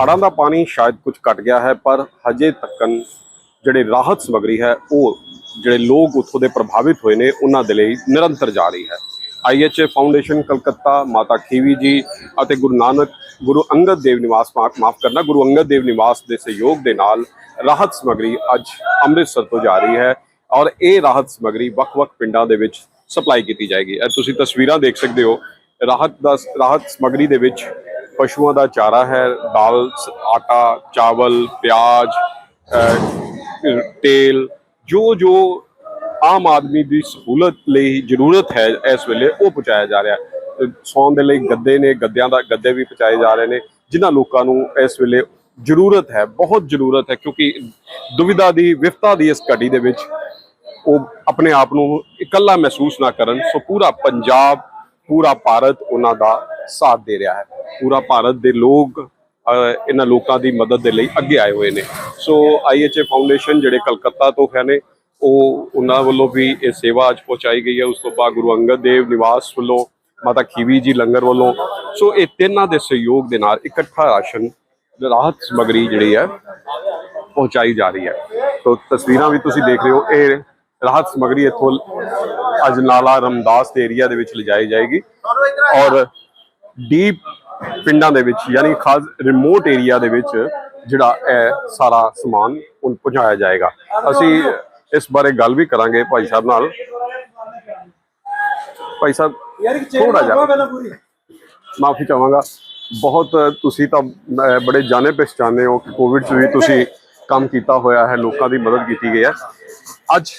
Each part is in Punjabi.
ਹੜ੍ਹਾਂ ਦਾ ਪਾਣੀ ਸ਼ਾਇਦ ਕੁਝ ਘਟ ਗਿਆ ਹੈ, ਪਰ ਹਜੇ ਤੱਕਨ ਜਿਹੜੇ ਰਾਹਤ ਸਮਗਰੀ ਹੈ, ਉਹ ਜਿਹੜੇ ਲੋਕ ਉੱਥੋਂ ਦੇ ਪ੍ਰਭਾਵਿਤ ਹੋਏ ਨੇ, ਉਹਨਾਂ ਦੇ ਲਈ ਨਿਰੰਤਰ ਜਾ ਰਹੀ ਹੈ। ਆਈਐਚਏ ਫਾਊਂਡੇਸ਼ਨ ਕਲਕੱਤਾ ਮਾਤਾ ਖੀਵੀ ਜੀ ਅਤੇ ਗੁਰੂ ਨਾਨਕ, ਗੁਰੂ ਅੰਗਦ ਦੇਵ ਨਿਵਾਸ ਮਾਫ ਮਾਫ ਕਰਨਾ, ਗੁਰੂ ਅੰਗਦ ਦੇਵ ਨਿਵਾਸ ਦੇ ਸਹਿਯੋਗ ਦੇ ਨਾਲ ਰਾਹਤ ਸਮਗਰੀ ਅੱਜ ਅੰਮ੍ਰਿਤਸਰ ਤੋਂ ਜਾ ਰਹੀ ਹੈ ਔਰ ਇਹ ਰਾਹਤ ਸਮਗਰੀ ਵੱਖ-ਵੱਖ ਪਿੰਡਾਂ ਦੇ ਵਿੱਚ ਸਪਲਾਈ ਕੀਤੀ ਜਾਏਗੀ। ਤੁਸੀਂ ਤਸਵੀਰਾਂ ਦੇਖ ਸਕਦੇ ਹੋ। ਰਾਹਤ ਦਾ ਰਾਹਤ ਸਮਗਰੀ ਦੇ ਵਿੱਚ ਪਸ਼ੂਆਂ ਦਾ ਚਾਰਾ ਹੈ, ਦਾਲ ਆਟਾ, ਚਾਵਲ, ਪਿਆਜ਼ ਤੇਲ ਜੋ ਜੋ ਆਮ ਆਦਮੀ ਦੀ ਸਹੂਲਤ ਲਈ ਜ਼ਰੂਰਤ ਹੈ, ਇਸ ਵੇਲੇ ਉਹ ਪਹੁੰਚਾਇਆ ਜਾ ਰਿਹਾ। ਹੈ ਸੌਣ ਦੇ ਲਈ ਗੱਦੇ ਨੇ, ਗੱਦਿਆਂ ਦਾ, ਗੱਦੇ ਵੀ ਪਹੁੰਚਾਏ ਜਾ ਰਹੇ ਨੇ, ਜਿਨ੍ਹਾਂ ਲੋਕਾਂ ਨੂੰ ਇਸ ਵੇਲੇ ਜ਼ਰੂਰਤ ਹੈ, ਬਹੁਤ ਜ਼ਰੂਰਤ ਹੈ, ਕਿਉਂਕਿ ਦੁਵਿਧਾ ਦੀ ਵਿਫਤਾ ਦੀ ਇਸ ਘੜੀ ਦੇ ਵਿੱਚ ਉਹ ਆਪਣੇ ਆਪ ਨੂੰ ਇਕੱਲਾ ਮਹਿਸੂਸ ਨਾ ਕਰਨ, ਸੋ ਪੂਰਾ ਪੰਜਾਬ, ਪੂਰਾ ਭਾਰਤ ਉਹਨਾਂ ਦਾ ਸਾਥ ਦੇ ਰਿਹਾ ਹੈ। ਪੂਰਾ ਭਾਰਤ ਦੇ ਲੋਕ ਇਹਨਾਂ ਲੋਕਾਂ ਦੀ ਮਦਦ ਦੇ ਲਈ ਅੱਗੇ ਆਏ ਹੋਏ ਨੇ। ਸੋ ਆਈਐਚਏ ਫਾਊਂਡੇਸ਼ਨ ਜਿਹੜੇ ਕਲਕੱਤਾ ਤੋਂ ਹੈ ਨੇ, ਉਹ ਉਹਨਾਂ ਵੱਲੋਂ ਵੀ ਇਹ ਸੇਵਾ ਅੱਜ ਪਹੁੰਚਾਈ ਗਈ ਹੈ। ਉਸ ਤੋਂ ਬਾਅਦ ਗੁਰੂ ਅੰਗਦ ਦੇਵ ਨਿਵਾਸ ਵੱਲੋਂ, ਮਾਤਾ ਖੀਵੀ ਜੀ ਲੰਗਰ ਵੱਲੋਂ। ਸੋ ਇਹ ਤਿੰਨਾਂ ਦੇ ਸਹਿਯੋਗ ਦੇ ਨਾਲ ਇਕੱਠਾ ਰਾਸ਼ਨ, ਰਾਹਤ ਸਮਗਰੀ ਜਿਹੜੀ ਹੈ, ਪਹੁੰਚਾਈ ਜਾ ਰਹੀ ਹੈ। ਸੋ ਤਸਵੀਰਾਂ ਵੀ ਤੁਸੀਂ ਦੇਖ ਰਹੇ ਹੋ। ਇਹ ਰਾਹਤ ਸਮਗਰੀ ਇੱਥੋਂ ਅਜਨਾਲਾ ਰਮਦਾਸ ਦੇ ਏਰੀਆ ਦੇ ਵਿੱਚ ਲਿਜਾਈ ਜਾਏਗੀ। ਔਰ ਡੀਪ ਪਿੰਡਾਂ ਦੇ ਵਿੱਚ ਯਾਨੀ ਖਾਸ ਰਿਮੋਟ ਏਰੀਆ ਦੇ ਵਿੱਚ ਜਿਹੜਾ ਇਹ ਸਾਰਾ ਸਮਾਨ ਹੁਣ ਪਹੁੰਚਾਇਆ ਜਾਏਗਾ। ਅਸੀਂ ਇਸ ਬਾਰੇ ਗੱਲ ਵੀ ਕਰਾਂਗੇ ਭਾਈ ਸਾਹਿਬ ਨਾਲ। ਭਾਈ ਸਾਹਿਬ ਥੋੜਾ ਜਿਹਾ। ਮਾਫੀ ਚਾਹਾਂਗਾ। ਬਹੁਤ ਤੁਸੀਂ ਤਾਂ ਬੜੇ ਜਾਣੇ ਪਛਾਣੇ ਹੋ ਕਿ ਕੋਵਿਡ 'ਚ ਵੀ ਤੁਸੀਂ ਕੰਮ ਕੀਤਾ ਹੋਇਆ ਹੈ ਲੋਕਾਂ ਦੀ ਮਦਦ ਕੀਤੀ ਗਈ ਹੈ। ਅੱਜ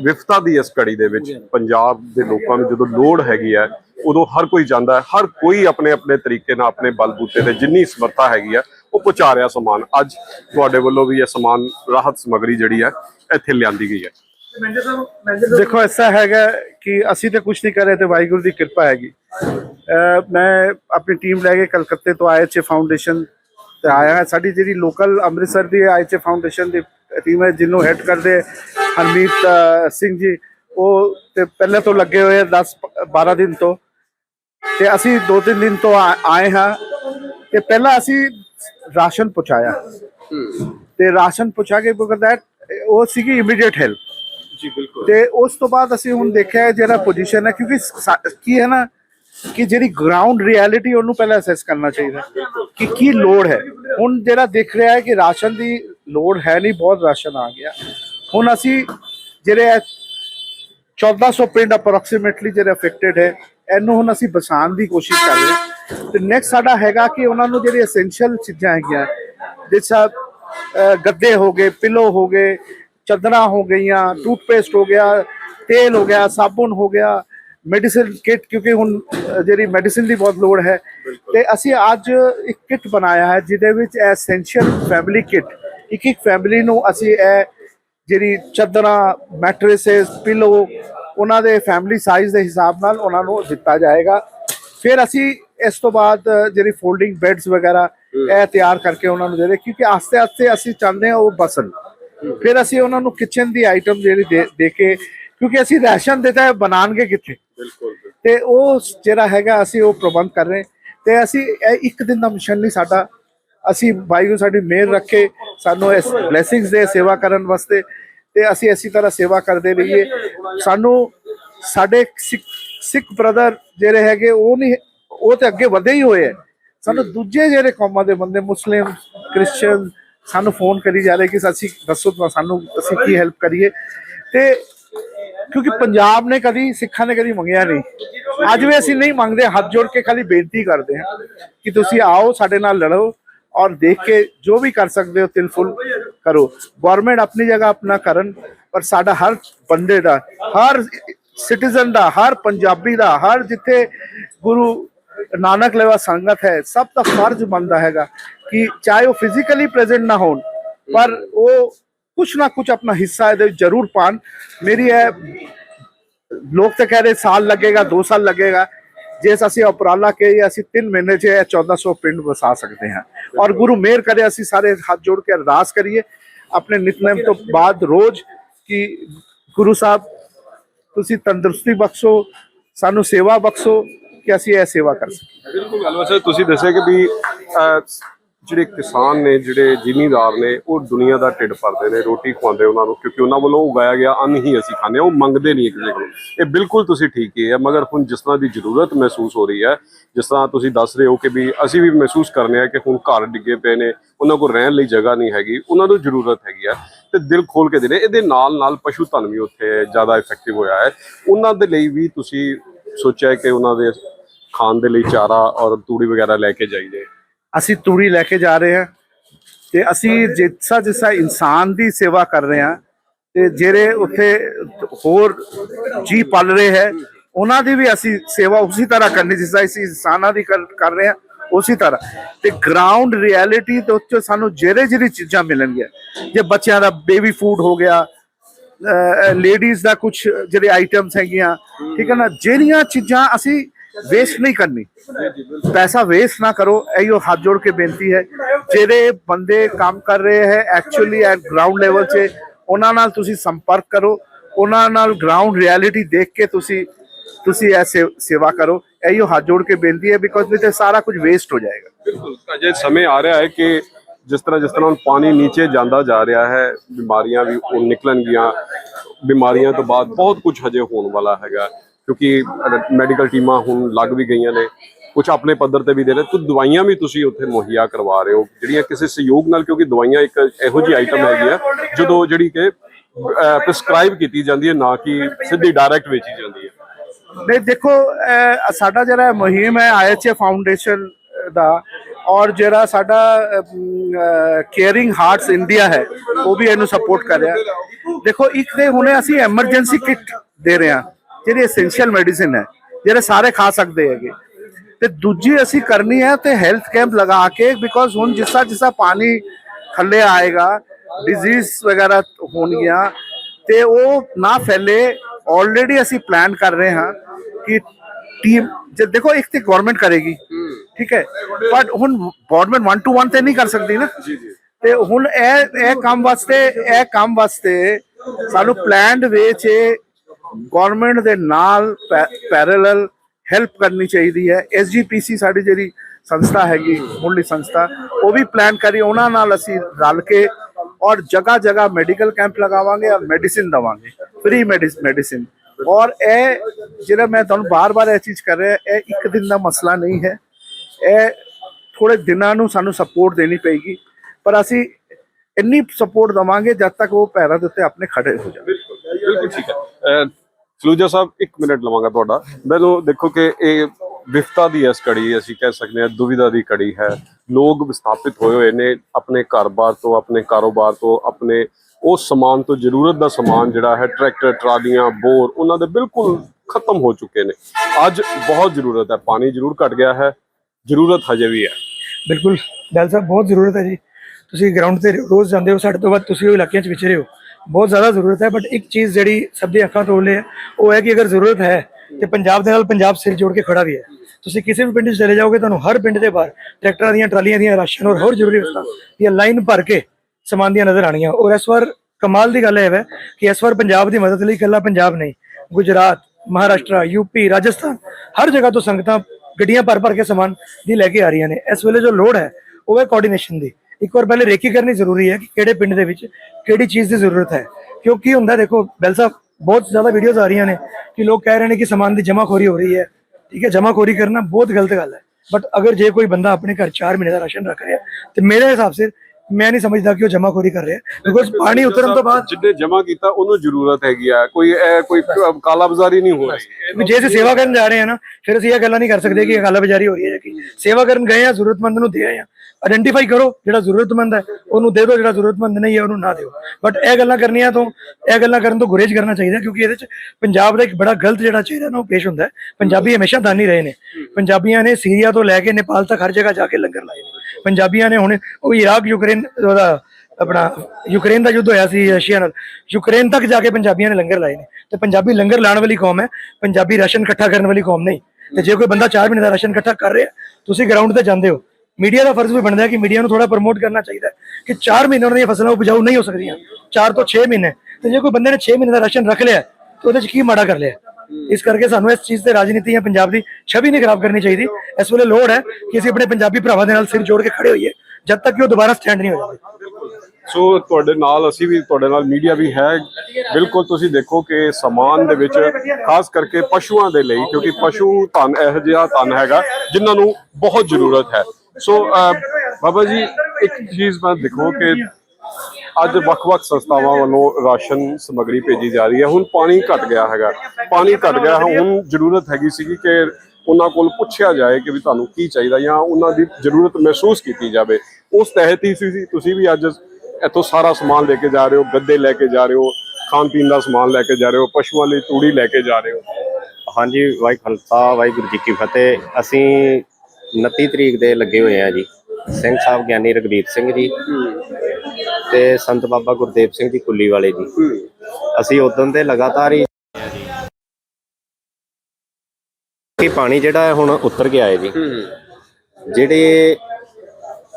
ਵਿਫਤਾ ਦੀ ਇਸ ਘੜੀ ਦੇ ਵਿੱਚ ਪੰਜਾਬ ਦੇ ਲੋਕਾਂ ਨੂੰ ਜਦੋਂ ਲੋੜ ਹੈਗੀ ਹੈ ਉਦੋਂ ਹਰ ਕੋਈ ਜਾਂਦਾ ਹੈ ਹਰ ਕੋਈ ਆਪਣੇ ਆਪਣੇ ਤਰੀਕੇ ਨਾਲ ਆਪਣੇ ਬਲਬੂਤੇ ਤੇ ਜਿੰਨੀ ਸਮਰੱਥਾ ਹੈਗੀ ਹੈ ਉਹ ਪਹੁੰਚਾ ਰਿਹਾ ਸਮਾਨ। ਅੱਜ ਤੁਹਾਡੇ ਵੱਲੋਂ ਵੀ ਇਹ ਸਮਾਨ ਰਾਹਤ ਸਮਗਰੀ ਜਿਹੜੀ ਹੈ ਇੱਥੇ ਲਿਆਂਦੀ ਗਈ ਹੈ। ਦੇਖੋ ਐਸਾ ਹੈਗਾ ਕਿ ਅਸੀਂ ਤੇ ਕੁਝ ਨਹੀਂ ਕਰ ਰਹੇ ਤੇ ਵਾਹਿਗੁਰੂ ਦੀ ਕਿਰਪਾ ਹੈਗੀ। ਮੈਂ ਆਪਣੀ ਟੀਮ ਲੈ ਕੇ ਕਲਕੱਤੇ ਤੋਂ ਆਈਐਚਏ ਫਾਊਂਡੇਸ਼ਨ ਤੇ ਆਇਆ। ਹਾਂ ਸਾਡੀ ਜਿਹੜੀ ਲੋਕਲ ਅੰਮ੍ਰਿਤਸਰ ਦੀ ਆਈਐਚਏ ਫਾਊਂਡੇਸ਼ਨ ਦੀ ਟੀਮ ਹੈ ਜਿਹਨੂੰ ਹੈਡ ਕਰਦੇ ਹਰਮੀਤ ਸਿੰਘ ਜੀ ਉਹ ਤੇ ਪਹਿਲੇ ਤੋਂ ਲੱਗੇ ਹੋਏ ਆ 10 12 ਦਿਨ ਤੋਂ। ਤੇ ਅਸੀਂ ਦੋ ਤਿੰਨ ਦਿਨ ਤੋਂ ਆਏ ਹਾਂ। ਤੇ ਪਹਿਲਾਂ ਅਸੀਂ ਰਾਸ਼ਨ ਪਹੁੰਚਾਇਆ ਤੇ ਰਾਸ਼ਨ ਪਹੁੰਚਾ ਕੇ ਦੈਟ ਉਹ ਸੀਗੀ ਇਮੀਡੀਏਟ ਹੈਲਪ ਜੀ ਬਿਲਕੁਲ। ਤੇ ਉਸ ਤੋਂ ਬਾਅਦ ਅਸੀਂ ਹੁਣ ਦੇਖਿਆ ਜਿਹੜਾ ਪੋਜੀਸ਼ਨ ਹੈ ਕਿਉਂਕਿ ਕੀ ਹੈ ਨਾ ਕਿ ਜਿਹੜੀ ਗਰਾਊਂਡ ਰਿਐਲਿਟੀ ਉਹਨੂੰ ਪਹਿਲਾਂ ਅਸੈਸ ਕਰਨਾ ਚਾਹੀਦਾ ਕਿ ਕੀ ਲੋੜ ਹੈ। ਹੁਣ ਜਿਹੜਾ ਦਿਖ ਰਿਹਾ ਹੈ ਕਿ ਰਾਸ਼ਨ ਦੀ ਲੋੜ ਹੈ ਨਹੀਂ, ਬਹੁਤ ਰਾਸ਼ਨ ਆ ਗਿਆ। ਹੁਣ ਅਸੀਂ ਜਿਹੜੇ ਇਹ 1400 ਪਿੰਡ ਅਪਰੋਕਸੀਮੇਟਲੀ ਜਿਹੜੇ ਅਫੈਕਟਡ ਹੈ, ਇਹਨੂੰ ਹੁਣ ਅਸੀਂ ਬਸਾਉਣ ਦੀ ਕੋਸ਼ਿਸ਼ ਕਰ ਰਹੇ ਹਾਂ। ਤੇ ਨੈਕਸਟ ਸਾਡਾ ਹੈਗਾ ਕਿ ਉਹਨਾਂ ਨੂੰ ਜਿਹੜੀ ਐਸੈਂਸ਼ੀਅਲ ਚੀਜ਼ਾਂ ਹੈਗੀਆਂ, ਜਿਸ ਗੱਦੇ ਹੋ ਗਏ ਪਿਲੋ ਹੋ ਗਏ, ਚਾਦਰਾਂ ਹੋ ਗਈਆਂ ਟੂਥਪੇਸਟ ਹੋ ਗਿਆ, ਤੇਲ ਹੋ ਗਿਆ ਸਾਬਣ ਹੋ ਗਿਆ ਮੈਡੀਸਿਨ ਕਿਟ ਕਿਉਂਕਿ ਹੁਣ ਜਿਹੜੀ ਮੈਡੀਸਿਨ ਦੀ ਬਹੁਤ ਲੋੜ ਹੈ ਤੇ ਅਸੀਂ ਅੱਜ ਇੱਕ ਕਿਟ ਬਣਾਇਆ ਹੈ ਜਿਹਦੇ ਵਿੱਚ ਐਸੈਂਸ਼ੀਅਲ ਫੈਮਿਲੀ ਕਿਟ ਇੱਕ ਇੱਕ ਫੈਮਿਲੀ ਨੂੰ ਅਸੀਂ ਇਹ ਜਿਹੜੀ ਚਾਦਰਾਂ ਮੈਟ੍ਰੈਸਸ ਪਿਲੋ ਉਹਨਾਂ ਦੇ ਫੈਮਿਲੀ ਸਾਈਜ਼ ਦੇ ਹਿਸਾਬ ਨਾਲ ਉਹਨਾਂ ਨੂੰ ਦਿੱਤਾ ਜਾਏਗਾ ਫਿਰ ਅਸੀਂ ਇਸ ਤੋਂ ਬਾਅਦ ਜਿਹੜੀ ਫੋਲਡਿੰਗ ਬੈੱਡਸ ਵਗੈਰਾ ਇਹ ਤਿਆਰ ਕਰਕੇ ਉਹਨਾਂ ਨੂੰ ਦੇ ਦੇ ਕਿਉਂਕਿ ਆਸਤੇ ਆਸਤੇ ਅਸੀਂ ਚਾਹੁੰਦੇ ਹਾਂ ਉਹ ਬਸਣ ਫਿਰ ਅਸੀਂ ਉਹਨਾਂ ਨੂੰ ਕਿਚਨ ਦੀ ਆਈਟਮ ਜਿਹੜੀ ਦੇ ਕੇ ਕਿਉਂਕਿ ਅਸੀਂ ਰਾਸ਼ਨ ਦਿੱਤਾ ਹੈ ਬਣਾਣਗੇ ਕਿੱਥੇ ਤੇ ਉਹ ਜਿਹੜਾ ਹੈਗਾ, ਅਸੀਂ ਉਹ ਪ੍ਰਬੰਧ ਕਰ ਰਹੇ। ਤੇ ਅਸੀਂ ਇਹ ਇੱਕ ਦਿਨ ਦਾ ਮਿਸ਼ਨ ਨਹੀਂ ਸਾਡਾ। ਅਸੀਂ ਵਾਹਿਗੁਰੂ ਸਾਡੀ ਮਿਹਰ ਰੱਖੇ, ਸਾਨੂੰ ਇਸ ਬਲੇਸਿੰਗਸ ਦੇ ਸੇਵਾ ਕਰਨ ਵਾਸਤੇ। ਤੇ ਅਸੀਂ ਇਸੇ ਤਰ੍ਹਾਂ ਸੇਵਾ ਕਰਦੇ ਰਹੀਏ। ਸਾਨੂੰ ਸਾਡੇ ਸਿੱਖ ਸਿੱਖ ਬ੍ਰਦਰ ਜਿਹੜੇ ਹੈਗੇ, ਉਹ ਨਹੀਂ, ਉਹ ਤੇ ਅੱਗੇ ਵਧੇ ਹੀ ਹੋਏ ਹੈ। ਸਾਨੂੰ ਦੂਜੇ ਜਿਹੜੇ ਕੌਮਾਂ ਦੇ ਬੰਦੇ, ਮੁਸਲਿਮ, ਕ੍ਰਿਸਚੀਅਨ, ਸਾਨੂੰ ਫੋਨ ਕਰੀ ਜਾ ਰਹੇ ਕਿ ਅਸੀਂ ਦੱਸੋ ਸਾਨੂੰ, ਅਸੀਂ ਕੀ ਹੈਲਪ ਕਰੀਏ। ਤੇ ਕਿਉਂਕਿ ਪੰਜਾਬ ਨੇ ਕਦੀ ਸਿੱਖਾਂ ਨੇ ਕਦੀ ਮੰਗਿਆ ਨਹੀਂ। ਅੱਜ ਵੀ ਅਸੀਂ ਨਹੀਂ ਮੰਗਦੇ, ਹੱਥ ਜੋੜ ਕੇ ਖਾਲੀ ਬੇਨਤੀ ਕਰਦੇ ਹਾਂ ਕਿ ਤੁਸੀਂ ਆਓ, ਸਾਡੇ ਨਾਲ ਲੜੋ ਔਰ ਦੇਖ ਕੇ ਜੋ ਵੀ ਕਰ ਸਕਦੇ ਹੋ ਤਿਲ ਫੁੱਲ ਕਰੋ। ਗਵਰਨਮੈਂਟ ਆਪਣੀ ਜਗ੍ਹਾ ਆਪਣਾ ਕਰਨ, ਪਰ ਸਾਡਾ ਹਰ ਬੰਦੇ ਦਾ, ਹਰ ਸਿਟੀਜ਼ਨ ਦਾ, ਹਰ ਪੰਜਾਬੀ ਦਾ, ਹਰ ਜਿੱਥੇ ਗੁਰੂ ਨਾਨਕ ਲੇਵਾ ਸੰਗਤ ਹੈ, ਸਭ ਦਾ ਫਰਜ਼ ਬਣਦਾ ਹੈਗਾ ਕਿ ਚਾਹੇ ਉਹ ਫਿਜ਼ੀਕਲੀ ਪ੍ਰੈਜ਼ੈਂਟ ਨਾ ਹੋਣ, ਪਰ ਉਹ ਕੁਛ ਨਾ ਕੁਛ ਆਪਣਾ ਹਿੱਸਾ ਇਹਦੇ ਵਿੱਚ ਜ਼ਰੂਰ ਪਾਣ। ਮੇਰੀ ਇਹ ਲੋਕ ਤਾਂ ਕਹਿ ਰਹੇ ਸਾਲ ਲੱਗੇਗਾ 2 ਸਾਲ ਲੱਗੇਗਾ। ਜੇ ਅਸੀਂ ਉਪਰਾਲਾ ਕੇ ਅਸੀਂ 3 ਮਹੀਨੇ 'ਚ 1400 ਪਿੰਡ ਵਸਾ ਸਕਦੇ ਹਾਂ। ਔਰ ਗੁਰੂ ਮਿਹਰ ਕਰੇ, ਅਸੀਂ ਸਾਰੇ ਹੱਥ ਜੋੜ ਕੇ ਅਰਦਾਸ ਕਰੀਏ। ਆਪਣੇ ਨਿਤਨੇਮ ਤੋਂ ਬਾਅਦ ਰੋਜ਼ ਕਿ ਗੁਰੂ ਸਾਹਿਬ, ਤੁਸੀਂ ਤੰਦਰੁਸਤੀ ਬਖਸ਼ੋ, ਸਾਨੂੰ ਸੇਵਾ ਬਖਸ਼ੋ, ਕਿ ਅਸੀਂ ਇਹ ਸੇਵਾ ਕਰ ਸਕੀਏ। ਬਿਲਕੁਲ ਗੱਲ ਵੈਸੇ ਤੁਸੀਂ ਦੱਸਿਆ ਕਿ ਵੀ ਜਿਹੜੇ ਕਿਸਾਨ ਨੇ, ਜਿਹੜੇ ਜ਼ਿਮੀਂਦਾਰ ਨੇ, ਉਹ ਦੁਨੀਆ ਦਾ ਢਿੱਡ ਭਰਦੇ ਨੇ, ਰੋਟੀ ਖਵਾਉਂਦੇ ਉਹਨਾਂ ਨੂੰ, ਕਿਉਂਕਿ ਉਹਨਾਂ ਵੱਲੋਂ ਉਗਾਇਆ ਗਿਆ ਅੰਨ ਹੀ ਅਸੀਂ ਖਾਂਦੇ ਹਾਂ, ਉਹ ਮੰਗਦੇ ਨਹੀਂ ਕਿਸੇ ਕੋਲੋਂ। ਇਹ ਬਿਲਕੁਲ ਤੁਸੀਂ ਠੀਕ ਹੀ ਹੈ, ਮਗਰ ਹੁਣ ਜਿਸ ਤਰ੍ਹਾਂ ਦੀ ਜ਼ਰੂਰਤ ਮਹਿਸੂਸ ਹੋ ਰਹੀ ਹੈ, ਜਿਸ ਤਰ੍ਹਾਂ ਤੁਸੀਂ ਦੱਸ ਰਹੇ ਹੋ ਕਿ ਵੀ ਅਸੀਂ ਵੀ ਮਹਿਸੂਸ ਕਰਨੇ ਆ ਕਿ ਹੁਣ ਘਰ ਡਿੱਗੇ ਪਏ ਨੇ, ਉਹਨਾਂ ਕੋਲ ਰਹਿਣ ਲਈ ਜਗ੍ਹਾ ਨਹੀਂ ਹੈਗੀ, ਉਹਨਾਂ ਨੂੰ ਜ਼ਰੂਰਤ ਹੈਗੀ ਆ ਤੇ ਦਿਲ ਖੋਲ ਕੇ ਦੇ ਨੇ ਇਹਦੇ ਨਾਲ ਨਾਲ ਪਸ਼ੂ ਧਨ ਵੀ ਉੱਥੇ ਜ਼ਿਆਦਾ ਇਫੈਕਟਿਵ ਹੋਇਆ ਹੈ। ਉਹਨਾਂ ਦੇ ਲਈ ਵੀ ਤੁਸੀਂ ਸੋਚਿਆ ਕਿ ਉਹਨਾਂ ਦੇ ਖਾਣ ਦੇ ਲਈ ਚਾਰਾ ਔਰ ਤੂੜੀ ਵਗੈਰਾ ਲੈ ਕੇ ਜਾਈਏ। ਅਸੀਂ ਤੂੜੀ ਲੈ ਕੇ ਜਾ ਰਹੇ ਹਾਂ ਤੇ ਅਸੀਂ ਜਿਸਾ ਜਿਸਾ ਇਨਸਾਨ ਦੀ ਸੇਵਾ ਕਰ ਰਹੇ ਹਾਂ ਤੇ ਜਿਹੜੇ ਉੱਥੇ ਹੋਰ ਜੀ ਪਲ ਰਹੇ ਹੈ, ਉਹਨਾਂ ਦੀ ਵੀ ਅਸੀਂ ਸੇਵਾ ਉਸੇ ਤਰ੍ਹਾਂ ਕਰਨੀ, ਜਿਸ ਤਰ੍ਹਾਂ ਅਸੀਂ ਇਨਸਾਨਾਂ ਦੀ ਕਰ ਰਹੇ ਹਾਂ, ਉਸੇ ਤਰ੍ਹਾਂ। ਤੇ ਗਰਾਊਂਡ ਰਿਐਲਿਟੀ ਦੇ ਉੱਤੇ ਸਾਨੂੰ ਜਿਹੜੇ ਜਿਹੜੀ ਚੀਜ਼ਾਂ ਮਿਲਣਗੀਆਂ, ਜੇ ਬੱਚਿਆਂ ਦਾ ਬੇਬੀ ਫੂਡ ਹੋ ਗਿਆ ਲੇਡੀਜ਼ ਦਾ ਕੁਝ ਜਿਹੜੇ ਆਈਟਮਸ ਹੈਗੀਆਂ, ਠੀਕ ਹੈ ਨਾ, ਜਿਹੜੀਆਂ ਚੀਜ਼ਾਂ ਅਸੀਂ ਵੇਸਟ ਨਹੀਂ ਕਰਨੀ ਪੈਸਾ ਵੇਸਟ ਨਾ ਕਰੋ ਇਹੋ ਹੱਥ ਜੋੜ ਕੇ ਬੇਨਤੀ ਹੈ ਜਿਹੜੇ ਬੰਦੇ ਕੰਮ ਕਰ ਰਹੇ ਹੈ ਐਕਚੁਅਲੀ ਐਟ ਗਰਾਊਂਡ ਲੈਵਲ 'ਤੇ ਉਹਨਾਂ ਨਾਲ ਤੁਸੀਂ ਸੰਪਰਕ ਕਰੋ ਉਹਨਾਂ ਨਾਲ ਗਰਾਊਂਡ ਰਿਐਲਿਟੀ ਦੇਖ ਕੇ ਤੁਸੀਂ ਤੁਸੀਂ ਐਸੇ ਸੇਵਾ ਕਰੋ ਇਹੋ ਹੱਥ ਜੋੜ ਕੇ ਬੇਨਤੀ ਹੈ ਬਿਕੋਜ਼ ਨਹੀਂ ਤੇ ਸਾਰਾ ਕੁਝ ਵੇਸਟ ਹੋ ਜਾਏਗਾ ਬਿਲਕੁਲ ਅਜੇ ਸਮੇਂ ਆ ਰਿਹਾ ਹੈ ਕਿ ਜਿਸ ਤਰ੍ਹਾਂ ਜਿਸ ਤਰ੍ਹਾਂ ਹੁਣ ਪਾਣੀ ਨੀਚੇ ਜਾਂਦਾ ਜਾ ਰਿਹਾ ਹੈ ਬਿਮਾਰੀਆਂ ਵੀ ਨਿਕਲਣਗੀਆਂ ਬਿਮਾਰੀਆਂ ਤੋਂ ਬਾਅਦ ਬਹੁਤ ਕੁਝ ਹਜੇ ਹੋਣ ਵਾਲਾ ਹੈਗਾ ਕਿਉਂਕਿ ਮੈਡੀਕਲ ਟੀਮਾਂ ਹੁਣ ਲੱਗ ਵੀ ਗਈਆਂ ਨੇ। ਕੁਝ ਆਪਣੇ ਪੱਧਰ ਤੇ ਵੀ ਦੇ ਰਹੇ। ਤੇ ਦਵਾਈਆਂ ਵੀ ਤੁਸੀਂ ਉੱਥੇ ਮੁਹੱਈਆ ਕਰਵਾ ਰਹੇ ਹੋ। ਜਿਹੜੀਆਂ ਕਿਸੇ ਸਹਿਯੋਗ ਨਾਲ, ਕਿਉਂਕਿ ਦਵਾਈਆਂ ਇੱਕ ਇਹੋ ਜਿਹੀ ਆਈਟਮ ਹੈਗੀ ਆ, ਜਦੋਂ ਜਿਹੜੀ ਕਿ ਪ੍ਰਸਕ੍ਰਾਈਬ ਕੀਤੀ ਜਾਂਦੀ ਹੈ, ਨਾ ਕਿ ਸਿੱਧੀ ਡਾਇਰੈਕਟ ਵੇਚੀ ਜਾਂਦੀ ਹੈ। ਨਹੀਂ, ਦੇਖੋ ਸਾਡਾ ਜਿਹੜਾ ਮੁਹਿੰਮ ਹੈ ਆਈਐਚਏ ਫਾਊਂਡੇਸ਼ਨ ਦਾ, ਔਰ ਜਿਹੜਾ ਸਾਡਾ ਕੇਅਰਿੰਗ ਹਾਰਟਸ ਇੰਡੀਆ ਹੈ, ਉਹ ਵੀ ਇਹਨੂੰ ਸਪੋਰਟ ਕਰ ਰਿਹਾ। ਦੇਖੋ, ਇੱਕ ਤੇ ਹੁਣੇ ਅਸੀਂ ਐਮਰਜੈਂਸੀ ਕਿੱਟ ਦੇ ਰਹੇ ਹਾਂ। ਜਿਹੜੀ ਐਸੈਂਸ਼ੀਅਲ ਮੈਡੀਸਿਨ ਹੈ ਜਿਹੜੇ ਸਾਰੇ ਖਾ ਸਕਦੇ ਹੈਗੇ। ਤੇ ਦੂਜੀ ਅਸੀਂ ਕਰਨੀ ਹੈ ਤੇ ਹੈਲਥ ਕੈਂਪ ਲਗਾ ਕੇ ਬਿਕੋਜ਼ ਹੁਣ ਜਿਸ ਤਰ੍ਹਾਂ ਜਿਸ ਤਰ੍ਹਾਂ ਪਾਣੀ ਥੱਲੇ ਆਏਗਾ ਡਿਜ਼ੀਜ਼ ਵਗੈਰਾ ਹੋਣਗੀਆਂ ਤੇ ਉਹ ਨਾ ਫੈਲੇ ਆਲਰੇਡੀ ਅਸੀਂ ਪਲਾਨ ਕਰ ਰਹੇ ਹਾਂ ਕਿ ਟੀਮ ਜੇ ਦੇਖੋ ਇੱਕ ਤੇ ਗਵਰਨਮੈਂਟ ਕਰੇਗੀ ਠੀਕ ਹੈ। ਬਟ ਹੁਣ ਗਵਰਨਮੈਂਟ 1 ਟੂ 1 ਤੇ ਨਹੀਂ ਕਰ ਸਕਦੀ ਨਾ। ਤੇ ਹੁਣ ਇਹ ਇਹ ਕੰਮ ਵਾਸਤੇ ਇਹ ਕੰਮ ਵਾਸਤੇ ਸਾਨੂੰ ਪਲਾਨਡ ਵੇ 'ਚ ਗਵਰਨਮੈਂਟ ਦੇ ਨਾਲ ਪੈਰਲਲ ਹੈਲਪ ਕਰਨੀ ਚਾਹੀਦੀ ਹੈ। ਐਸਜੀਪੀਸੀ ਸਾਡੀ ਜਿਹੜੀ ਸੰਸਥਾ ਹੈਗੀ, ਮੁੱਢਲੀ ਸੰਸਥਾ, ਉਹ ਵੀ ਪਲਾਨ ਕਰੀ, ਉਹਨਾਂ ਨਾਲ ਅਸੀਂ ਰਲ ਕੇ ਔਰ ਜਗ੍ਹਾ ਜਗ੍ਹਾ ਮੈਡੀਕਲ ਕੈਂਪ ਲਗਾਵਾਂਗੇ ਔਰ ਮੈਡੀਸਿਨ ਦਵਾਂਗੇ ਫ੍ਰੀ ਮੈਡੀਸਿਨ ਔਰ ਇਹ ਜਿਹੜਾ ਮੈਂ ਤੁਹਾਨੂੰ ਬਾਰ-ਬਾਰ ਇਹ ਚੀਜ਼ ਕਰ ਰਿਹਾ, ਇਹ ਇੱਕ ਦਿਨ ਦਾ ਮਸਲਾ ਨਹੀਂ ਹੈ। ਇਹ ਥੋੜੇ ਦਿਨਾਂ ਨੂੰ ਸਾਨੂੰ ਸਪੋਰਟ ਦੇਣੀ ਪਏਗੀ, ਪਰ ਅਸੀਂ ਇੰਨੀ ਸਪੋਰਟ ਦਵਾਂਗੇ ਜਦ ਤੱਕ ਉਹ ਪੈਰਾਂ ਦੇ ਉੱਤੇ ਆਪਣੇ ਖੜੇ ਹੋ ਜਾਣ। ਬਿਲਕੁਲ ਬਿਲਕੁਲ ਠੀਕ ਹੈ। ਸਲੂਜਾ ਸਾਹਿਬ, ਇੱਕ ਮਿੰਟ ਲਵਾਂਗਾ ਤੁਹਾਡਾ। ਮੈਨੂੰ ਦੇਖੋ ਕਿ ਇਹ ਵਿਫਤਾ ਦੀ ਇਸ ਕੜੀ, ਅਸੀਂ ਕਹਿ ਸਕਦੇ ਹਾਂ ਦੁਵਿਧਾ ਦੀ ਕੜੀ ਹੈ। ਲੋਕ ਵਿਸਥਾਪਿਤ ਹੋਏ ਹੋਏ ਨੇ ਆਪਣੇ ਘਰ-ਬਾਰ ਤੋਂ, ਆਪਣੇ ਕਾਰੋਬਾਰ ਤੋਂ, ਆਪਣੇ ਉਸ ਸਮਾਨ ਤੋਂ, ਜ਼ਰੂਰਤ ਦਾ ਸਮਾਨ ਜਿਹੜਾ ਹੈ, ਟਰੈਕਟਰ, ਟਰਾਲੀਆਂ, ਬੋਰ, ਉਹਨਾਂ ਦੇ ਬਿਲਕੁਲ ਖਤਮ ਹੋ ਚੁੱਕੇ ਨੇ। ਅੱਜ ਬਹੁਤ ਜ਼ਰੂਰਤ ਹੈ, ਪਾਣੀ ਜ਼ਰੂਰ ਘਟ ਗਿਆ ਹੈ, ਜ਼ਰੂਰਤ ਹਜੇ ਵੀ ਹੈ। ਬਿਲਕੁਲ ਡੈਲ ਸਾਹਿਬ, ਬਹੁਤ ਜ਼ਰੂਰਤ ਹੈ ਜੀ। ਤੁਸੀਂ ਗਰਾਊਂਡ ਤੇ ਰੋਜ਼ ਜਾਂਦੇ ਹੋ, ਸਾਡੇ ਤੋਂ ਬਾਅਦ ਤੁਸੀਂ ਉਹ ਇਲਾਕਿਆਂ 'ਚ ਵਿਚਰੇ ਹੋ। ਬਹੁਤ ਜ਼ਿਆਦਾ ਜ਼ਰੂਰਤ ਹੈ ਬਟ ਇੱਕ ਚੀਜ਼ ਜਿਹੜੀ ਸਭ ਦੀ ਅੱਖਾਂ ਤੋਂ ਓਲੇ ਹੈ ਉਹ ਹੈ ਕਿ ਅਗਰ ਜ਼ਰੂਰਤ ਹੈ ਤੇ ਪੰਜਾਬ ਦੇ ਨਾਲ ਪੰਜਾਬ ਸਿਰ ਜੋੜ ਕੇ ਖੜਾ ਵੀ ਹੈ। ਤੁਸੀਂ ਕਿਸੇ ਵੀ ਪਿੰਡ 'ਚ ਚਲੇ ਜਾਓਗੇ, ਤੁਹਾਨੂੰ ਹਰ ਪਿੰਡ ਦੇ ਬਾਹਰ ਟਰੈਕਟਰਾਂ ਦੀਆਂ, ਟਰਾਲੀਆਂ ਦੀਆਂ, ਰਾਸ਼ਨ ਔਰ ਹੋਰ ਜ਼ਰੂਰੀ ਵਸਤਾਂ ਦੀਆਂ ਲਾਈਨ ਭਰ ਕੇ ਸਮਾਨ ਦੀਆਂ ਨਜ਼ਰ ਆਣੀਆਂ ਔਰ ਇਸ ਵਾਰ ਕਮਾਲ ਦੀ ਗੱਲ ਇਹ ਹੈ ਕਿ ਇਸ ਵਾਰ ਪੰਜਾਬ ਦੀ ਮਦਦ ਲਈ ਇਕੱਲਾ ਪੰਜਾਬ ਨਹੀਂ, ਗੁਜਰਾਤ, ਮਹਾਰਾਸ਼ਟਰ ਯੂਪੀ ਰਾਜਸਥਾਨ, ਹਰ ਜਗ੍ਹਾ ਤੋਂ ਸੰਗਤਾਂ ਗੱਡੀਆਂ ਭਰ ਭਰ ਕੇ ਸਮਾਨ ਦੀ ਲੈ ਕੇ ਆ ਰਹੀਆਂ ਨੇ। ਇਸ ਵੇਲੇ ਜੋ ਲੋੜ ਹੈ, ਉਹ ਹੈ ਕੋਆਰਡੀਨੇਸ਼ਨ ਦੀ। ਇੱਕ ਵਾਰ ਪਹਿਲੇ ਰੇਕੀ ਕਰਨੀ ਜ਼ਰੂਰੀ ਹੈ ਕਿ ਕਿਹੜੇ ਪਿੰਡ ਦੇ ਵਿੱਚ ਕਿਹੜੀ ਚੀਜ਼ ਦੀ ਜ਼ਰੂਰਤ ਹੈ। ਕਿਉਂਕਿ ਹੁੰਦਾ ਦੇਖੋ ਬੈਲ ਸਾਹਿਬ ਬਹੁਤ ਜ਼ਿਆਦਾ ਵੀਡੀਓਜ਼ ਆ ਰਹੀਆਂ ਨੇ ਕਿ ਲੋਕ ਕਹਿ ਰਹੇ ਨੇ ਕਿ ਸਮਾਨ ਦੀ ਜਮਾਖੋਰੀ ਹੋ ਰਹੀ ਹੈ। ਠੀਕ ਹੈ ਜਮਾਖੋਰੀ ਕਰਨਾ ਬਹੁਤ ਗਲਤ ਗੱਲ ਹੈ। ਬਟ ਅਗਰ ਜੇ ਕੋਈ ਬੰਦਾ ਆਪਣੇ ਘਰ 4 ਮਹੀਨੇ ਦਾ ਰਾਸ਼ਨ ਰੱਖ ਰਿਹਾ ਤੇ ਮੇਰੇ ਹਿਸਾਬ ਸੇ ਮੈਂ ਨਹੀਂ ਸਮਝਦਾ ਕਿ ਉਹ ਜਮਾਖੋਰੀ ਕਰ ਰਿਹਾ। ਬਿਕੋਜ਼ ਪਾਣੀ ਉਤਰਨ ਤੋਂ ਬਾਅਦ ਜਿੱਦੇ ਜਮਾ ਕੀਤਾ ਉਹਨੂੰ ਜ਼ਰੂਰਤ ਹੈਗੀ ਆ। ਕੋਈ ਇਹ ਕੋਈ ਕਾਲਾ ਬਾਜ਼ਾਰੀ ਨਹੀਂ ਹੋ ਰਹੀ। ਜੇ ਅਸੀਂ ਸੇਵਾ ਕਰਨ ਜਾ ਰਹੇ ਹਾਂ ਨਾ ਫਿਰ ਅਸੀਂ ਇਹ ਗੱਲਾਂ ਨਹੀਂ ਕਰ ਸਕਦੇ ਕਿ ਇਹ ਕਾਲਾ ਬਾਜ਼ਾਰੀ ਹੋ ਰਹੀ ਹੈ ਜਾਂ ਕੀ। ਸੇਵਾ ਕਰਨ ਗਏ ਆ ਜ਼ਰੂਰਤਮੰਦ ਨੂੰ ਦੇ ਆਏ ਆ ਆਇਡੈਂਟੀਫਾਈ ਕਰੋ ਜਿਹੜਾ ਜ਼ਰੂਰਤਮੰਦ ਹੈ, ਉਹਨੂੰ ਦੇ ਦਿਓ, ਜਿਹੜਾ ਜ਼ਰੂਰਤਮੰਦ ਨਹੀਂ ਹੈ, ਉਹਨੂੰ ਨਾ ਦਿਓ। ਬਟ ਇਹ ਗੱਲਾਂ ਕਰਨੀਆਂ ਤੋਂ, ਇਹ ਗੱਲਾਂ ਕਰਨ ਤੋਂ ਗੁਰੇਜ਼ ਕਰਨਾ ਚਾਹੀਦਾ ਕਿਉਂਕਿ ਇਹਦੇ ਚ ਪੰਜਾਬ ਦਾ ਇੱਕ ਬੜਾ ਗਲਤ ਜਿਹੜਾ ਚਿਹਰਾ ਨਾ, ਉਹ ਪੇਸ਼ ਹੁੰਦਾ ਹੈ। ਪੰਜਾਬੀ ਹਮੇਸ਼ਾ ਦਾਨੀ ਰਹੇ ਨੇ। ਪੰਜਾਬੀਆਂ ਨੇ ਸੀਰੀਆ ਤੋਂ ਲੈ ਕੇ ਨੇਪਾਲ ਤੱਕ ਹਰ ਜਗ੍ਹਾ ਜਾ ਕੇ ਲੰਗਰ ਲਾਏ ਨੇ। ਪੰਜਾਬੀਆਂ ਨੇ ਹੁਣ ਉਹ ਇਰਾਕ, ਯੂਕਰੇਨ, ਉਹਦਾ ਆਪਣਾ ਯੂਕਰੇਨ ਦਾ ਯੁੱਧ ਹੋਇਆ ਸੀ, ਰਸ਼ੀਆ ਨਾਲ। ਯੂਕਰੇਨ ਤੱਕ ਜਾ ਕੇ ਪੰਜਾਬੀਆਂ ਨੇ ਲੰਗਰ ਲਾਏ ਨੇ। ਤੇ ਪੰਜਾਬੀ ਲੰਗਰ ਲਾਉਣ ਵਾਲੀ ਕੌਮ ਹੈ, ਪੰਜਾਬੀ ਰਾਸ਼ਨ ਇਕੱਠਾ ਕਰਨ ਵਾਲੀ ਕੌਮ ਨਹੀਂ। ਤੇ ਜੇ ਕੋਈ ਬੰਦਾ 4 ਮਹੀਨੇ ਦਾ ਰਾਸ਼ਨ ਇਕੱਠਾ ਕਰ ਰਿਹਾ, ਤੁਸੀਂ ਗਰਾਊਂਡ ਤੇ ਜਾਂਦੇ ਹੋ। ਮੀਡੀਆ ਦਾ ਫਰਜ਼ ਵੀ ਬਣਦਾ ਹੈ ਕਿ ਮੀਡੀਆ ਨੂੰ ਥੋੜਾ ਪ੍ਰਮੋਟ ਕਰਨਾ ਚਾਹੀਦਾ ਕਿ 4 ਮਹੀਨੇ ਉਹਨਾਂ ਦੀਆਂ ਫਸਲਾਂ ਉਪਜਾਊ ਨਹੀਂ ਹੋ ਸਕਦੀਆਂ। 4 ਤੋਂ 6 ਮਹੀਨੇ। ਤੇ ਜੇ ਕੋਈ ਬੰਦੇ ਨੇ 6 ਮਹੀਨੇ ਦਾ ਰਾਸ਼ਨ ਰੱਖ ਲਿਆ, ਤਾਂ ਉਹਦੇ 'ਚ ਕੀ ਮਾੜਾ ਕਰ ਲਿਆ? ਇਸ ਕਰਕੇ ਸਾਨੂੰ ਇਸ ਚੀਜ਼ ਤੇ ਰਾਜਨੀਤੀ ਜਾਂ ਪੰਜਾਬ ਦੀ ਛਵੀ ਨਹੀਂ ਖਰਾਬ ਕਰਨੀ ਚਾਹੀਦੀ। ਇਸ ਵੇਲੇ ਲੋੜ ਹੈ ਕਿ ਅਸੀਂ ਆਪਣੇ ਪੰਜਾਬੀ ਭਰਾਵਾਂ ਦੇ ਨਾਲ ਸਿਰ ਜੋੜ ਕੇ ਖੜੇ ਹੋਈਏ, ਜਦ ਤੱਕ ਕਿ ਉਹ ਦੁਬਾਰਾ ਸਟੈਂਡ ਨਹੀਂ ਹੋ ਜਾਂਦੇ। ਸੋ ਤੁਹਾਡੇ ਨਾਲ ਅਸੀਂ ਵੀ, ਤੁਹਾਡੇ ਨਾਲ ਮੀਡੀਆ ਵੀ ਹੈ। ਬਿਲਕੁਲ ਤੁਸੀਂ ਦੇਖੋ ਕਿ ਸਮਾਨ ਦੇ ਵਿੱਚ, ਖਾਸ ਕਰਕੇ ਪਸ਼ੂਆਂ ਦੇ ਲਈ, ਕਿਉਂਕਿ ਪਸ਼ੂ ਧਨ ਇਹੋ ਜਿਹਾ ਧਨ ਹੈਗਾ, ਜਿਨ੍ਹਾਂ ਨੂੰ ਬਹੁਤ ਜ਼ਰੂਰਤ ਹੈ। ਸੋ uh, ਬਾਬਾ ਜੀ, ਇੱਕ ਚੀਜ਼ ਮੈਂ ਦੇਖੋ ਕਿ ਅੱਜ ਵੱਖ-ਵੱਖ ਸੰਸਥਾਵਾਂ ਵੱਲੋਂ ਰਾਸ਼ਨ ਸਮੱਗਰੀ ਭੇਜੀ ਜਾ ਰਹੀ ਹੈ। ਹੁਣ ਪਾਣੀ ਘਟ ਗਿਆ ਹੈਗਾ। ਪਾਣੀ ਘਟ ਗਿਆ, ਹੁਣ ਜ਼ਰੂਰਤ ਹੈਗੀ ਸੀਗੀ ਕਿ ਉਹਨਾਂ ਕੋਲ ਪੁੱਛਿਆ ਜਾਏ ਕਿ ਵੀ ਤੁਹਾਨੂੰ ਕੀ ਚਾਹੀਦਾ ਜਾਂ ਉਹਨਾਂ ਦੀ ਜ਼ਰੂਰਤ ਮਹਿਸੂਸ ਕੀਤੀ ਜਾਵੇ। ਉਸ ਤਹਿਤ ਹੀ ਤੁਸੀਂ ਤੁਸੀਂ ਵੀ ਅੱਜ ਇੱਥੋਂ ਸਾਰਾ ਸਮਾਨ ਲੈ ਕੇ ਜਾ ਰਹੇ ਹੋ, ਗੱਦੇ ਲੈ ਕੇ ਜਾ ਰਹੇ ਹੋ ਖਾਣ ਪੀਣ ਦਾ ਸਮਾਨ ਲੈ ਕੇ ਜਾ ਰਹੇ ਹੋ, ਪਸ਼ੂਆਂ ਲਈ ਤੂੜੀ ਲੈ ਕੇ ਜਾ ਰਹੇ ਹੋ। ਹਾਂਜੀ ਵਾਹਿਗੁਰੂ ਖਾਲਸਾ ਵਾਹਿਗੁਰੂ ਜੀ ਕੀ ਫਤਿਹ। ਅਸੀਂ 29 ਤਰੀਕ ਦੇ ਲੱਗੇ ਹੋਏ ਆ ਜੀ। ਸਿੰਘ ਸਾਹਿਬ ਗਿਆਨੀ ਰਗਵੀਰ ਸਿੰਘ ਜੀ ਤੇ ਸੰਤ ਬਾਬਾ ਗੁਰਦੇਵ ਸਿੰਘ ਜੀ ਕੁੱਲੀ ਵਾਲੇ ਜੀ। ਅਸੀਂ ਉਦੋਂ ਦੇ ਲਗਾਤਾਰ ਹੀ ਕਿ ਪਾਣੀ ਜਿਹੜਾ ਹੈ ਹੁਣ ਉਤਰ ਗਿਆ ਹੈ ਜੀ। ਜਿਹੜੇ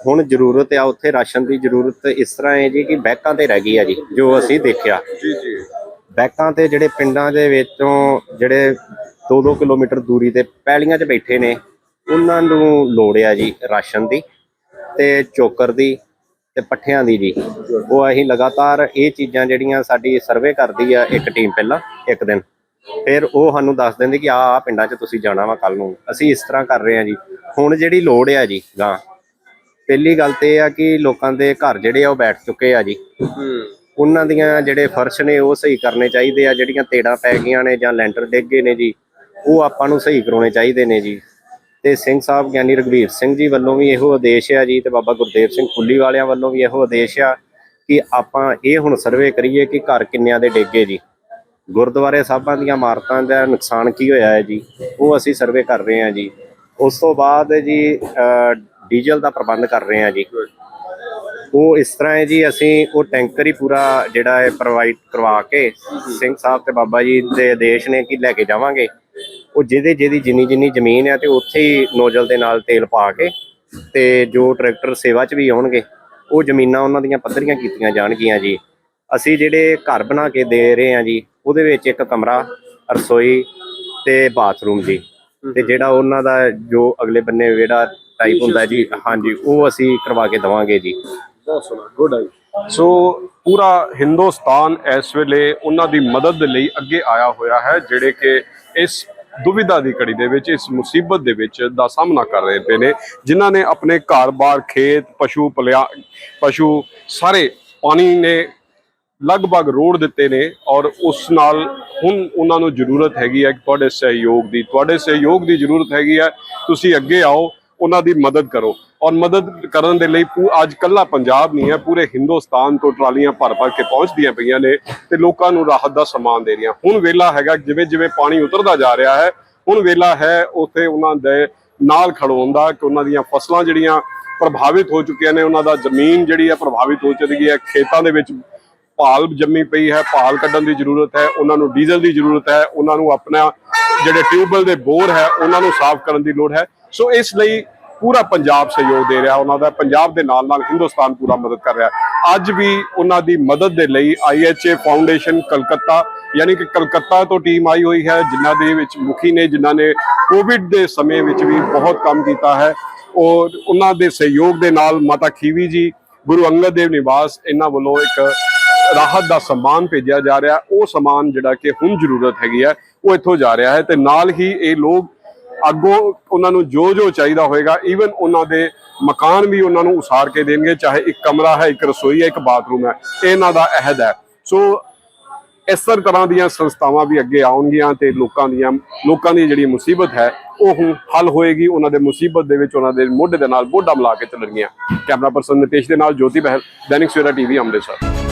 ਹੁਣ ਜ਼ਰੂਰਤ ਆ ਉੱਥੇ ਰਾਸ਼ਨ ਦੀ ਜ਼ਰੂਰਤ ਇਸ ਤਰ੍ਹਾਂ ਹੈ ਜੀ ਕਿ ਬੈਕਾਂ ਤੇ ਰਹਿ ਗਈ ਆ ਜੀ ਜੋ ਅਸੀਂ ਦੇਖਿਆ। ਜੀ ਜੀ। ਬੈਕਾਂ ਤੇ ਜਿਹੜੇ ਪਿੰਡਾਂ ਦੇ ਵਿੱਚੋਂ ਜਿਹੜੇ 2-2 ਕਿਲੋਮੀਟਰ ਦੂਰੀ ਤੇ ਪੈਲੀਆਂ 'ਚ ਬੈਠੇ ਨੇ ਉਹਨਾਂ ਨੂੰ ਲੋੜ ਆ ਜੀ ਰਾਸ਼ਨ ਦੀ ਤੇ ਚੋਕਰ ਦੀ ਤੇ ਪੱਠਿਆਂ ਦੀ ਜੀ। ਉਹ ਅਸੀਂ ਲਗਾਤਾਰ ਇਹ ਚੀਜ਼ਾਂ ਜਿਹੜੀਆਂ ਸਾਡੀ ਸਰਵੇ ਕਰਦੀ ਆ ਇੱਕ ਟੀਮ ਪਹਿਲਾਂ, ਇੱਕ ਦਿਨ। ਫਿਰ ਉਹ ਸਾਨੂੰ ਦੱਸ ਦਿੰਦੇ ਕਿ ਆ ਆ ਪਿੰਡਾਂ 'ਚ ਤੁਸੀਂ ਜਾਣਾ ਵਾ ਕੱਲ ਨੂੰ। ਅਸੀਂ ਇਸ ਤਰ੍ਹਾਂ ਕਰ ਰਹੇ ਆ ਜੀ। ਹੁਣ ਜਿਹੜੀ ਲੋੜ ਆ ਜੀ ਗਾਂ, ਪਹਿਲੀ ਗੱਲ ਤੇ ਇਹ ਆ ਕਿ ਲੋਕਾਂ ਦੇ ਘਰ ਜਿਹੜੇ ਆ ਉਹ ਬੈਠ ਚੁੱਕੇ ਆ ਜੀ। ਉਹਨਾਂ ਦੀਆਂ ਜਿਹੜੇ ਫਰਸ਼ ਨੇ ਉਹ ਸਹੀ ਕਰਨੇ ਚਾਹੀਦੇ ਆ, ਜਿਹੜੀਆਂ ਤੇੜਾਂ ਪੈ ਗਈਆਂ ਨੇ ਜਾਂ ਲੈਂਟਰ ਡਿੱਗ ਗਏ ਨੇ ਜੀ, ਉਹ ਆਪਾਂ ਨੂੰ ਸਹੀ ਕਰਾਉਣੇ ਚਾਹੀਦੇ ਨੇ ਜੀ। ਤੇ ਸਿੰਘ ਸਾਹਿਬ ਗਿਆਨੀ ਰਗਵੀਰ ਸਿੰਘ ਜੀ ਵੱਲੋਂ ਵੀ ਇਹੋ ਆਦੇਸ਼ ਆ ਜੀ ਤੇ ਬਾਬਾ ਗੁਰਦੇਵ ਸਿੰਘ ਕੁੱਲੀ ਵਾਲਿਆਂ ਵੱਲੋਂ ਵੀ ਇਹੋ ਆਦੇਸ਼ ਆ ਕਿ ਆਪਾਂ ਇਹ ਹੁਣ ਸਰਵੇ ਕਰੀਏ ਕਿ ਘਰ ਕਿੰਨਿਆਂ ਦੇ ਡਿੱਗੇ ਜੀ। ਗੁਰਦੁਆਰੇ ਸਾਹਿਬਾਂ ਦੀਆਂ ਇਮਾਰਤਾਂ ਦਾ ਨੁਕਸਾਨ ਕੀ ਹੋਇਆ ਹੈ ਜੀ? ਉਹ ਅਸੀਂ ਸਰਵੇ ਕਰ ਰਹੇ ਹਾਂ ਜੀ। ਉਸ ਤੋਂ ਬਾਅਦ ਜੀ ਡੀਜ਼ਲ ਦਾ ਪ੍ਰਬੰਧ ਕਰ ਰਹੇ ਹਾਂ ਜੀ। ਉਹ ਇਸ ਤਰ੍ਹਾਂ ਹੈ ਜੀ ਅਸੀਂ ਉਹ ਟੈਂਕਰ ਹੀ ਪੂਰਾ ਜਿਹੜਾ ਹੈ ਪ੍ਰੋਵਾਈਡ ਕਰਵਾ ਕੇ ਸਿੰਘ ਸਾਹਿਬ ਤੇ ਬਾਬਾ ਜੀ ਦੇ ਆਦੇਸ਼ ਨੇ ਕਿ ਲੈ ਕੇ ਜਾਵਾਂਗੇ। ਉਹ ਜਿਹਦੇ ਜਿਹਦੀ ਜਿੰਨੀ ਜਿੰਨੀ ਜ਼ਮੀਨ ਹੈ ਤੇ ਉੱਥੇ ਹੀ ਨੋਜ਼ਲ ਦੇ ਨਾਲ ਤੇਲ ਪਾ ਕੇ ਤੇ ਜੋ ਟਰੈਕਟਰ ਸੇਵਾ 'ਚ ਵੀ ਆਉਣਗੇ ਉਹ ਜ਼ਮੀਨਾਂ ਉਹਨਾਂ ਦੀਆਂ ਪੱਧਰੀਆਂ ਕੀਤੀਆਂ ਜਾਣਗੀਆਂ ਜੀ। ਅਸੀਂ ਜਿਹੜੇ ਘਰ ਬਣਾ ਕੇ ਦੇ ਰਹੇ ਹਾਂ ਜੀ ਉਹਦੇ ਵਿੱਚ ਇੱਕ ਕਮਰਾ ਰਸੋਈ ਤੇ ਬਾਥਰੂਮ ਜੀ। ਤੇ ਜਿਹੜਾ ਉਹਨਾਂ ਦਾ ਜੋ ਅਗਲੇ ਬੰਨੇ ਜਿਹੜਾ ਟਾਈਪ ਹੁੰਦਾ ਜੀ ਹਾਂਜੀ ਉਹ ਅਸੀਂ ਕਰਵਾ ਕੇ ਦਵਾਂਗੇ ਜੀ। ਬਹੁਤ ਸੋਹਣਾ ਗੁੱਡ ਹੈ ਸੋ ਪੂਰਾ ਹਿੰਦੁਸਤਾਨ ਇਸ ਵੇਲੇ ਉਹਨਾਂ ਦੀ ਮਦਦ ਲਈ ਅੱਗੇ ਆਇਆ ਹੋਇਆ ਹੈ ਜਿਹੜੇ ਕਿ ਇਸ ਦੁਵਿਧਾ ਦੀ ਘੜੀ ਦੇ ਵਿੱਚ, ਇਸ ਮੁਸੀਬਤ ਦੇ ਵਿੱਚ ਦਾ ਸਾਹਮਣਾ ਕਰ ਰਹੇ ਪਏ ਨੇ, ਜਿਨ੍ਹਾਂ ਨੇ ਆਪਣੇ ਘਰ-ਬਾਰ, ਖੇਤ, ਪਸ਼ੂ ਪਲਿਆ, ਪਸ਼ੂ ਸਾਰੇ ਪਾਣੀ ਨੇ ਲਗਭਗ ਰੋੜ ਦਿੱਤੇ ਨੇ ਔਰ ਉਸ ਨਾਲ ਹੁਣ ਉਹਨਾਂ ਨੂੰ ਜ਼ਰੂਰਤ ਹੈਗੀ ਹੈ ਕਿ ਤੁਹਾਡੇ ਸਹਿਯੋਗ ਦੀ, ਤੁਹਾਡੇ ਸਹਿਯੋਗ ਦੀ ਜ਼ਰੂਰਤ ਹੈਗੀ ਹੈ, ਤੁਸੀਂ ਅੱਗੇ ਆਓ, ਉਹਨਾਂ ਦੀ ਮਦਦ ਕਰੋ। ਔਰ ਮਦਦ ਕਰਨ ਦੇ ਲਈ ਪੂ- ਅੱਜ ਕੱਲਾ ਪੰਜਾਬ ਨਹੀਂ ਹੈ, ਪੂਰੇ ਹਿੰਦੁਸਤਾਨ ਤੋਂ ਟਰਾਲੀਆਂ ਭਰ ਭਰ ਕੇ ਪਹੁੰਚਦੀਆਂ ਪਈਆਂ ਨੇ ਤੇ ਲੋਕਾਂ ਨੂੰ ਰਾਹਤ ਦਾ ਸਮਾਨ ਦੇ ਰਹੀਆਂ। ਹੁਣ ਵੇਲਾ ਹੈਗਾ, ਜਿਵੇਂ ਜਿਵੇਂ ਪਾਣੀ ਉਤਰਦਾ ਜਾ ਰਿਹਾ ਹੈ, ਹੁਣ ਵੇਲਾ ਹੈ, ਉੱਥੇ ਉਹਨਾਂ ਦੇ ਨਾਲ ਖੜੋਣ ਦਾ ਕਿ ਉਹਨਾਂ ਦੀਆਂ ਫਸਲਾਂ ਜਿਹੜੀਆਂ ਪ੍ਰਭਾਵਿਤ ਹੋ ਚੁੱਕੀਆਂ ਨੇ, ਉਹਨਾਂ ਦਾ ਜ਼ਮੀਨ ਜਿਹੜੀ ਹੈ ਪ੍ਰਭਾਵਿਤ ਹੋ ਚੁੱਕੀ ਹੈ। ਖੇਤਾਂ ਦੇ ਵਿੱਚ ਭਾਲ ਜੰਮੀ ਪਈ ਹੈ, ਭਾਲ ਕੱਢਣ ਦੀ ਜ਼ਰੂਰਤ ਹੈ, ਉਹਨਾਂ ਨੂੰ ਡੀਜ਼ਲ ਦੀ ਜ਼ਰੂਰਤ ਹੈ, ਉਹਨਾਂ ਨੂੰ ਆਪਣਾ ਜਿਹੜੇ ਟਿਊਬਵੈਲ ਦੇ ਬੋਰ ਹੈ, ਉਹਨਾਂ ਨੂੰ ਸਾਫ਼ ਕਰਨ ਦੀ ਲੋੜ ਹੈ। ਸੋ ਇਸ ਲਈ ਪੂਰਾ ਪੰਜਾਬ ਸਹਿਯੋਗ ਦੇ ਰਿਹਾ, ਉਹਨਾਂ ਦਾ ਪੰਜਾਬ ਦੇ ਨਾਲ ਨਾਲ ਹਿੰਦੁਸਤਾਨ ਪੂਰਾ ਮਦਦ ਕਰ ਰਿਹਾ। ਅੱਜ ਵੀ ਉਹਨਾਂ ਦੀ ਮਦਦ ਦੇ ਲਈ ਆਈਐਚਏ ਫਾਊਂਡੇਸ਼ਨ ਕਲਕੱਤਾ, ਯਾਨੀ ਕਿ ਕਲਕੱਤਾ ਤੋਂ ਟੀਮ ਆਈ ਹੋਈ ਹੈ, ਜਿਨ੍ਹਾਂ ਦੇ ਵਿੱਚ ਮੁਖੀ ਨੇ, ਜਿਨ੍ਹਾਂ ਨੇ ਕੋਵਿਡ ਦੇ ਸਮੇਂ ਵਿੱਚ ਵੀ ਬਹੁਤ ਕੰਮ ਕੀਤਾ ਹੈ। ਔਰ ਉਹਨਾਂ ਦੇ ਸਹਿਯੋਗ ਦੇ ਨਾਲ ਮਾਤਾ ਖੀਵੀ ਜੀ, ਗੁਰੂ ਅੰਗਦ ਦੇਵ ਨਿਵਾਸ ਇਹਨਾਂ ਵੱਲੋਂ ਇੱਕ ਰਾਹਤ ਦਾ ਸਮਾਨ ਭੇਜਿਆ ਜਾ ਰਿਹਾ। ਉਹ ਸਮਾਨ ਜਿਹੜਾ ਕਿ ਹੁਣ ਜ਼ਰੂਰਤ ਹੈਗੀ ਹੈ, ਉਹ ਇੱਥੋਂ ਜਾ ਰਿਹਾ ਹੈ ਤੇ ਨਾਲ ਹੀ ਇਹ ਲੋਕ ਅੱਗੋਂ ਉਹਨਾਂ ਨੂੰ ਜੋ ਜੋ ਚਾਹੀਦਾ ਹੋਏਗਾ ਈਵਨ ਉਹਨਾਂ ਦੇ ਮਕਾਨ ਵੀ ਉਹਨਾਂ ਨੂੰ ਉਸਾਰ ਕੇ ਦੇਣਗੇ, ਚਾਹੇ ਇੱਕ ਕਮਰਾ ਹੈ, ਇੱਕ ਰਸੋਈ ਹੈ, ਇੱਕ ਬਾਥਰੂਮ ਹੈ, ਇਹਨਾਂ ਦਾ ਅਹਿਦ ਹੈ। ਸੋ ਇਸ ਤਰ੍ਹਾਂ ਦੀਆਂ ਸੰਸਥਾਵਾਂ ਵੀ ਅੱਗੇ ਆਉਣਗੀਆਂ ਤੇ ਲੋਕਾਂ ਦੀਆਂ, ਲੋਕਾਂ ਦੀ ਜਿਹੜੀ ਮੁਸੀਬਤ ਹੈ, ਉਹ ਹੁਣ ਹੱਲ ਹੋਏਗੀ। ਉਹਨਾਂ ਦੇ ਮੁਸੀਬਤ ਦੇ ਵਿੱਚ ਉਹਨਾਂ ਦੇ ਮੋਢੇ ਦੇ ਨਾਲ ਮੋਢਾ ਮਿਲਾ ਕੇ ਚੱਲਣਗੀਆਂ। ਕੈਮਰਾ ਪਰਸਨ ਨਿਤੇਸ਼ ਦੇ ਨਾਲ ਜੋਤੀ ਬਹਿਲ, ਦੈਨਿਕ ਸਵੇਰਾ ਟੀਵੀ, ਅੰਮ੍ਰਿਤਸਰ।